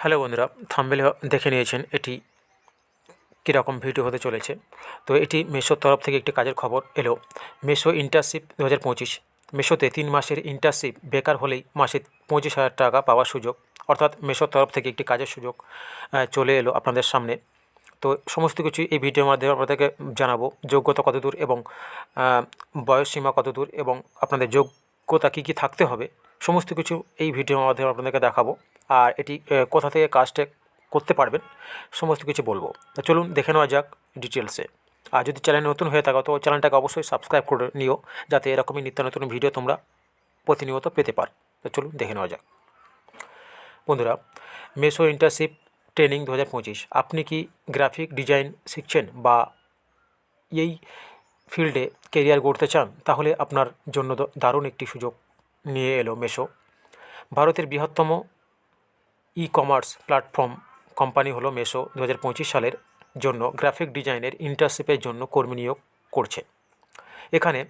Hello বন্ধুরা থাম্বেলে দেখে নিয়েছেন এটি কীরকম ভিডিও হতে চলেছে। তো এটি মেশোর তরফ থেকে একটি কাজের খবর এলো। মেশো ইন্টার্নশিপ দু হাজার পঁচিশ মেশোতে তিন মাসের ইন্টার্নশিপ বেকার হলেই মাসে পঁচিশ হাজার টাকা পাওয়ার সুযোগ অর্থাৎ মেশোর তরফ থেকে একটি কাজের সুযোগ চলে এলো আপনাদের সামনে। তো সমস্ত কিছু এই ভিডিওর মাধ্যমে আপনাদেরকে জানাব যোগ্যতা কতদূর এবং আহ, বয়সসীমা কতদূর এবং আপনাদের যোগ্যতা কী কী থাকতে হবে। সমস্ত কিছু এই ভিডিওর মাধ্যমে আপনাদেরকে দেখাবো আর এটি কোথা থেকে কাজটা করতে পারবেন, সমস্ত কিছু বলব। তো চলুন দেখে নেওয়া যাক ডিটেলসে আর যদি চ্যানেল নতুন হয়ে থাকো তো চ্যানেলটাকে অবশ্যই সাবস্ক্রাইব করে নিও, যাতে এরকমই নিত্য নতুন ভিডিও তোমরা প্রতিনিয়ত পেতে পারো। তো চলুন দেখে নেওয়া যাক। বন্ধুরা মেসো ইন্টারশিপ ট্রেনিং দু হাজার পঁচিশ, আপনি কি গ্রাফিক ডিজাইন শিখছেন বা এই ফিল্ডে কেরিয়ার গড়তে চান? তাহলে আপনার জন্য দারুণ একটি সুযোগ। নিয়ে এলো মেশো। ভারতের বৃহত্তম ই কমার্স প্ল্যাটফর্ম কোম্পানি হলো মেশো দু হাজার পঁচিশ সালের জন্য গ্রাফিক ডিজাইনের ইন্টার্নশিপের জন্য কর্মী নিয়োগ করছে। এখানে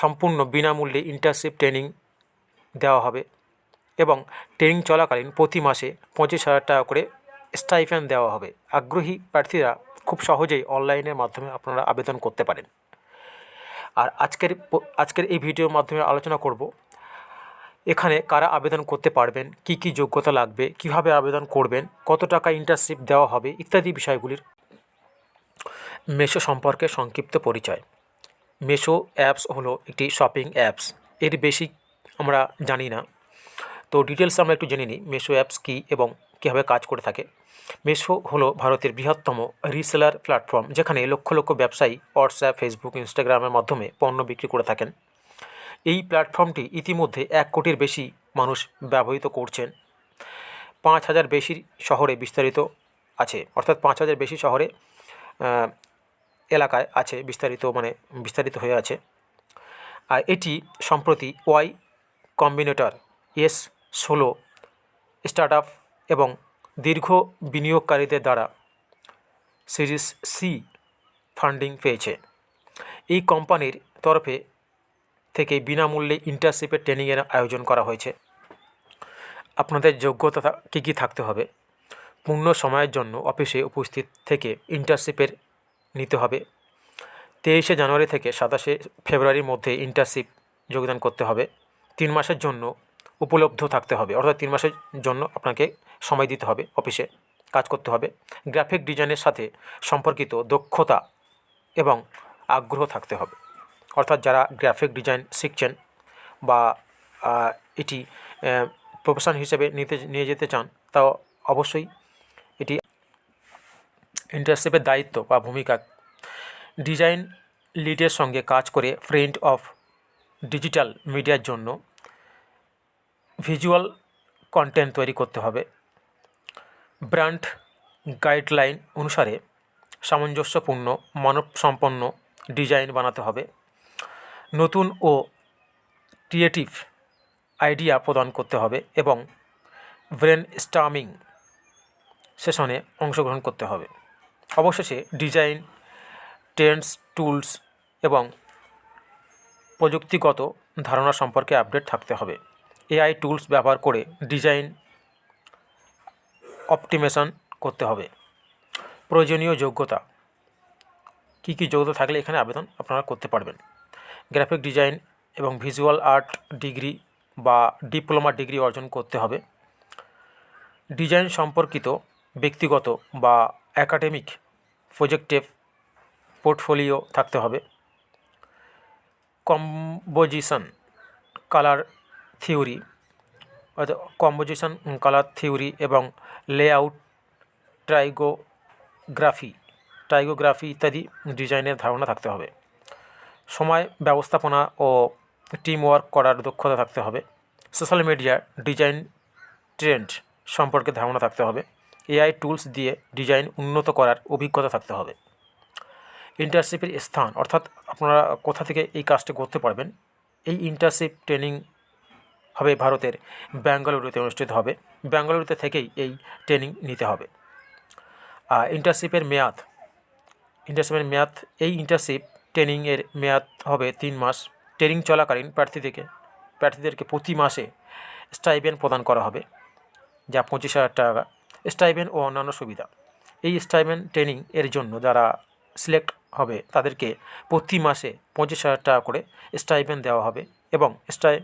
সম্পূর্ণ বিনামূল্যে ইন্টার্নশিপ ট্রেনিং দেওয়া হবে এবং ট্রেনিং চলাকালীন প্রতি মাসে পঁচিশ হাজার টাকা করে স্টাইফেন দেওয়া হবে। আগ্রহী প্রার্থীরা খুব সহজেই অনলাইনের মাধ্যমে আপনারা আবেদন করতে পারেন। আর আজকের আজকের এই ভিডিওর মাধ্যমে আলোচনা করব এখানে কারা আবেদন করতে পারবেন? কি কি যোগ্যতা লাগবে? কীভাবে আবেদন করবেন? কত টাকা ইন্টার্নশিপ দেওয়া হবে? ইত্যাদি বিষয়গুলির মেশো সম্পর্কে সংক্ষিপ্ত পরিচয়। মেশো অ্যাপস হলো একটি শপিং অ্যাপস। এর বেশি আমরা জানি না। তো ডিটেলস আমরা একটু জেনে নিই মেশো অ্যাপস কী এবং কীভাবে কাজ করে থাকে। মেশো হলো ভারতের বৃহত্তম রিসেলার প্ল্যাটফর্ম, যেখানে লক্ষ লক্ষ ব্যবসায়ী হোয়াটসঅ্যাপ ফেসবুক ইনস্টাগ্রামের মাধ্যমে পণ্য বিক্রি করে থাকেন। এই প্ল্যাটফর্মটি ইতিমধ্যে এক কোটির বেশি মানুষ ব্যবহৃত করছেন। পাঁচ হাজার বেশি শহরে বিস্তারিত আছে, অর্থাৎ পাঁচ হাজার বেশি শহরে এলাকায় আছে বিস্তারিত মানে বিস্তারিত হয়ে আছে। আর এটি সম্প্রতি ওয়াই কম্বিনেটর এস ষোলো স্টার্ট আপ এবং দীর্ঘ বিনিয়োগকারীদের দ্বারা সিরিজ সি ফান্ডিং পেয়েছে। এই কোম্পানির তরফে থেকে বিনামূল্যে ইন্টার্নশিপের ট্রেনিংয়ের আয়োজন করা হয়েছে। আপনাদের যোগ্যতা কী কী থাকতে হবে? পূর্ণ সময়ের জন্য অফিসে উপস্থিত থেকে ইন্টার্নশিপের নিতে হবে। তেইশে জানুয়ারি থেকে সাতাশে ফেব্রুয়ারির মধ্যে ইন্টার্নশিপ যোগদান করতে হবে। তিন মাসের জন্য উপলব্ধ থাকতে হবে, অর্থাৎ তিন মাসের জন্য আপনাকে সময় দিতে হবে অফিসে কাজ করতে হবে। গ্রাফিক ডিজাইনের সাথে সম্পর্কিত দক্ষতা এবং আগ্রহ থাকতে হবে। অর্থাৎ যারা গ্রাফিক ডিজাইন শিখছেন বা এটি প্রফেশন হিসেবে নিতে, নিয়ে যেতে চান তা অবশ্যই এটি ইন্টার্নশিপের দায়িত্ব বা ভূমিকা। ডিজাইন লিডের সঙ্গে কাজ করে প্রিন্ট অফ ডিজিটাল মিডিয়ার জন্য ভিজুয়াল কন্টেন্ট তৈরি করতে হবে। ব্র্যান্ড গাইডলাইন অনুসারে সামঞ্জস্যপূর্ণ মানবসম্পন্ন ডিজাইন বানাতে হবে। নতুন ও ক্রিয়েটিভ আইডিয়া প্রদান করতে হবে এবং ব্রেন স্টার্মিং সেশনে অংশগ্রহণ করতে হবে। অবশেষে ডিজাইন, ট্রেন্ডস, টুলস এবং প্রযুক্তিগত ধারণা সম্পর্কে আপডেট থাকতে হবে। এআই টুলস ব্যবহার করে ডিজাইন অপটিমেশন করতে হবে। প্রয়োজনীয় যোগ্যতা। কী কী যোগ্যতা থাকলে এখানে আবেদন আপনারা করতে পারবেন। গ্রাফিক ডিজাইন এবং ভিজুয়াল আর্ট ডিগ্রি বা ডিপ্লোমা ডিগ্রি অর্জন করতে হবে। ডিজাইন সম্পর্কিত ব্যক্তিগত বা একাডেমিক প্রজেক্টে পোর্টফোলিও থাকতে হবে। কম্পোজিশন কালার থিওরি অর্থাৎ কম্পোজিশন কালার থিওরি এবং লেআউট ট্রাইগোগ্রাফি টাইগোগ্রাফি ইত্যাদি ডিজাইনের ধারণা থাকতে হবে। সময় ব্যবস্থাপনা ও টিম ওয়ার্ক করার দক্ষতা থাকতে হবে। সোশ্যাল মিডিয়া ডিজাইন ট্রেন্ড সম্পর্কে ধারণা থাকতে হবে। এআই টুলস দিয়ে ডিজাইন উন্নত করার অভিজ্ঞতা থাকতে হবে। ইন্টার্নশিপের স্থান, অর্থাৎ আপনারা কোথা থেকে এই কাজটি করতে পারবেন, এই ইন্টার্নশিপ ট্রেনিং হবে ভারতের ব্যাঙ্গালুরুতে অনুষ্ঠিত হবে। ব্যাঙ্গালুরুতে থেকেই এই ট্রেনিং নিতে হবে। ইন্টার্নশিপের মেয়াদ ইন্টার্নশিপের মেয়াদ, এই ইন্টার্নশিপ ট্রেনিংয়ের মেয়াদ হবে তিন মাস। ট্রেনিং চলাকালীন প্রার্থীদেরকে প্রার্থীদেরকে প্রতি মাসে স্টাইপেন্ড প্রদান করা হবে, যা পঁচিশ হাজার টাকা। স্টাইপেন্ড ও অন্যান্য সুবিধা। এই স্টাইপেন্ড ট্রেনিং এর জন্য যারা সিলেক্ট হবে, তাদেরকে প্রতি মাসে পঁচিশ হাজার টাকা করে স্টাইপেন্ড দেওয়া হবে এবং স্টাই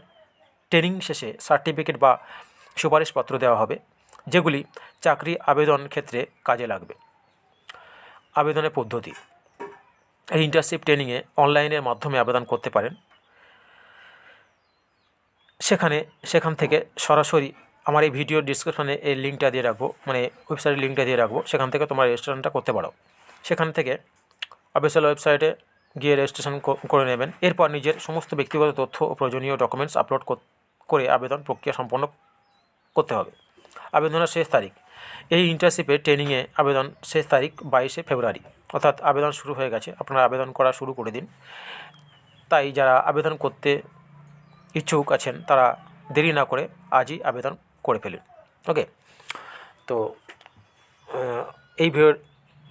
ট্রেনিং শেষে সার্টিফিকেট বা সুপারিশপত্র দেওয়া হবে, যেগুলি চাকরি আবেদন ক্ষেত্রে কাজে লাগবে। আবেদনের পদ্ধতি। এই ইন্টার্নশিপ ট্রেনিংয়ে অনলাইনের মাধ্যমে আবেদন করতে পারেন। সেখানে, সেখান থেকে সরাসরি আমার এই ভিডিও ডিসক্রিপশনে এই লিঙ্কটা দিয়ে রাখব মানে ওয়েবসাইটের লিঙ্কটা দিয়ে রাখব। সেখান থেকে তোমার রেজিস্ট্রেশনটা করতে পারো। সেখান থেকে অফিসিয়াল ওয়েবসাইটে গিয়ে রেজিস্ট্রেশন করে নেবেন। এরপর নিজের সমস্ত ব্যক্তিগত তথ্য ও প্রয়োজনীয় ডকুমেন্টস আপলোড করে আবেদন প্রক্রিয়া সম্পন্ন করতে হবে। আবেদনের শেষ তারিখ এই ইন্টার্নশিপে ট্রেনিংয়ে আবেদন শেষ তারিখ বাইশে ফেব্রুয়ারি। অর্থাৎ আবেদন শুরু হয়ে গেছে। আপনারা আবেদন করা শুরু করে দিন। তাই যারা আবেদন করতে ইচ্ছুক আছেন, তারা দেরি না করে আজই আবেদন করে ফেলুন। ওকে তো এই ভিডিও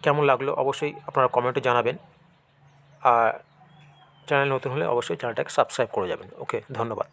কেমন লাগল অবশ্যই আপনারা কমেন্টে জানাবেন। আর চ্যানেল নতুন হলে অবশ্যই চ্যানেলটাকে সাবস্ক্রাইব করে যাবেন। ওকে ধন্যবাদ।